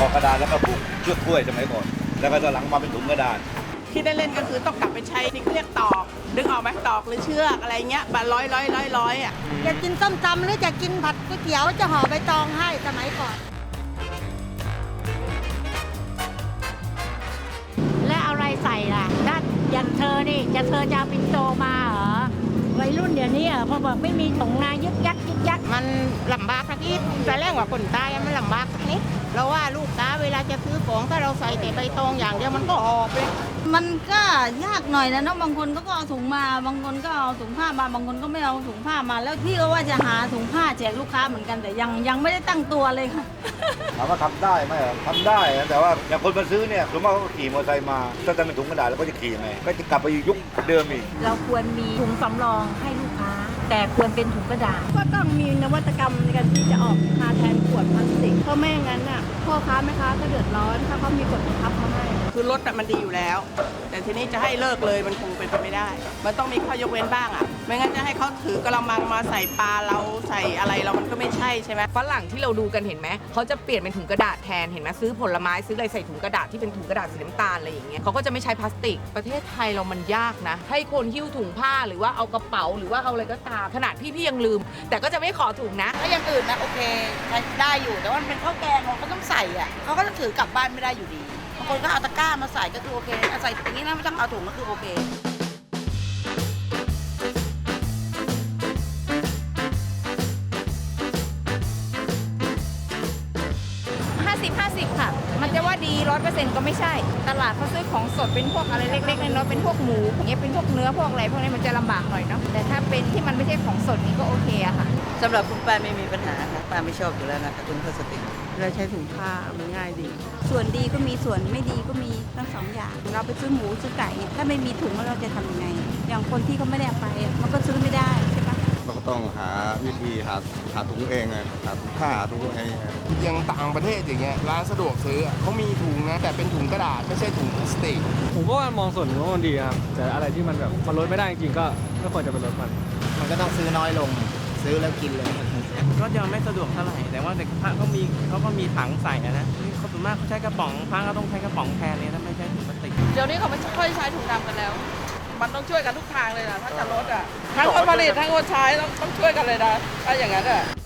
ห่อกระดาษแล้วก็ผูกเชือกกล้วยสมัยก่อน แล้วก็ตอนหลังมาเป็นถุงกระดาษ ที่ได้เล่นก็คือต้องกลับไปใช้ที่เขาเรียกตอก ดึงออกไหมตอกหรือเชือกอะไรเงี้ยแบบร้อยร้อยร้อยร้อยอะจะกินส้มตำหรือจะกินผัดก๋วยเตี๋ยวจะห่อใบตองให้สมัยก่อน และเอาอะไรใส่ล่ะถ้าอย่างเธอนี่จะเธอจะเอาปินโตมาเหรอวัยรุ่นเดี๋ยวนี้เหรอพอบอกไม่มีถุงนายึกยักยึกยักมัน ลำบากสักนิดแต่แรกว่าคนตายมันลำบากสักนิดเราว่าลูกตาเวลาจะซื้อของถ้าเราใส่แต่ใบตองอย่างเดียวมันก็ออกเลยมันก็ยากหน่อยนะเนาะบางคนก็เอาถุงมา บางคนก็เอาถุงผ้ามาบางคนก็ไม่เอาถุงผ้ามา แล้วพี่ก็ว่าจะหาถุงผ้าแจกลูกค้าเหมือนกันแต่ยังยังไม่ได้ตั้งตัวเลยค่ะถามว่าทำได้ไหมเหรอทำได้นะแต่ว่าอย่างคนมาซื้อเนี่ยสมมติว่าเขาขี่มอเตอร์ไซค์มาถ้าจะเป็นถุงกระดาษแล้วก็จะขี่ยังไงก็จะกลับไปยุคเดิมอีกเราควรมีถุงสำรองให้ลูกค้า แต่ควรเป็นถุงกระดาษ ก็ต้องมีนวัตกรรมในการที่จะออกมาแทนขวดพลาสติก เพราะไม่งั้นน่ะพ่อค้าแม่ค้าก็เดือดร้อนถ้าเขามีกฎบังคับมาให้ คือรถอะมันดีอยู่แล้วแต่ ทีนี้จะให้เลิกเลยมันคงเป็นไปไม่ได้ มันต้องมีข้อยกเว้นบ้างอะ ไม่งั้นจะให้เขาถือกระมังมาใส่ปลาเราใส่อะไรเรามันก็ไม่ใช่ใช่ไหมฝรั่งที่เราดูกันเห็นไหมเขาจะเปลี่ยนเป็นถุงกระดาษแทนเห็นไหมซื้อผลไม้ซื้ออะไรใส่ถุงกระดาษที่เป็นถุงกระดาษสีน้ำตาลอะไรอย่างเงี้ยเขาก็จะไม่ใช้พลาสติก ประเทศไทยเรามันยากนะ ให้คนหิ้วถุงผ้าหรือว่าเอากระเป๋าหรือว่าเอาอะไรก็ตามขนาดพี่ๆยังลืม แต่ก็จะไม่ขอถุงนะ ถ้าอย่างอื่นนะโอเคใช้ได้อยู่แต่ว่ามันเป็นข้าวแกงเขาก็ต้องใส่อะเขาก็จะถือกลับบ้านไม่ได้อยู่ดี บางคนก็เอาตะกร้ามาใส่ก็คือโอเคเอาใส่อย่างนี้นะไม่ต้องเอาถุงก็คือโอเค 50 50 ค่ะ มันจะว่าดีร้อยเปอร์เซ็นต์ก็ไม่ใช่ ตลาดเขาซื้อของสดเป็นพวกอะไรเล็กๆน้อยๆเป็นพวกหมูอย่างเงี้ยเป็นพวกเนื้อพวกอะไรพวกนี้มันจะลำบากหน่อยเนาะแต่ถ้าเป็นที่มันไม่ใช่ของสดนี่ก็โอเคอะค่ะ สำหรับคุณป้าไม่มีปัญหาค่ะป้าไม่ชอบอยู่แล้วนะคะถุงพลาสติก เราใช้ถุงผ้ามันง่ายดี ส่วนดีก็มีส่วนไม่ดีก็มีทั้งสองอย่าง เราไปซื้อหมูซื้อไก่เนี่ยถ้าไม่มีถุงแล้วเราจะทำยังไง อย่างคนที่เขาไม่ได้เอาไปอะมันก็ซื้อไม่ได้ใช่ปะเรา ก็ต้องหาวิธีหาหาถุงเองอะหาถุงผ้าหาถุงอะไรเงี้ยอย่างต่างประเทศอย่างเงี้ยร้านสะดวกซื้ออะเขามีถุงนะแต่เป็นถุงกระดาษไม่ใช่ถุงพลาสติกผมก็ว่ามองส่วนหนึ่งว่ามันดีครับแต่อะไรที่มันแบบมันลดไม่ได้จริงๆก็ไม่ควรจะไปลดมันมันก็ต้องซื้อน้อยลง ซื้อแล้วกินเลยก็ยังไม่สะดวกเท่าไหร่แต่ว่าเด็กพระเขามีเขาก็มีถังใส่อะนะนี่เขาส่วนมากเขาใช้กระป๋องพระก็ต้องใช้กระป๋องแทนเนี่ยถ้าไม่ใช่ถุงพลาสติกเดี๋ยวนี้เขาไม่ค่อยใช้ถุงดำกันแล้ว มันต้องช่วยกันทุกทางเลยนะถ้าจะลดอะทั้งคนผลิตทั้งคนใช้ต้องต้องช่วยกันเลยนะถ้าอย่างนั้นอะ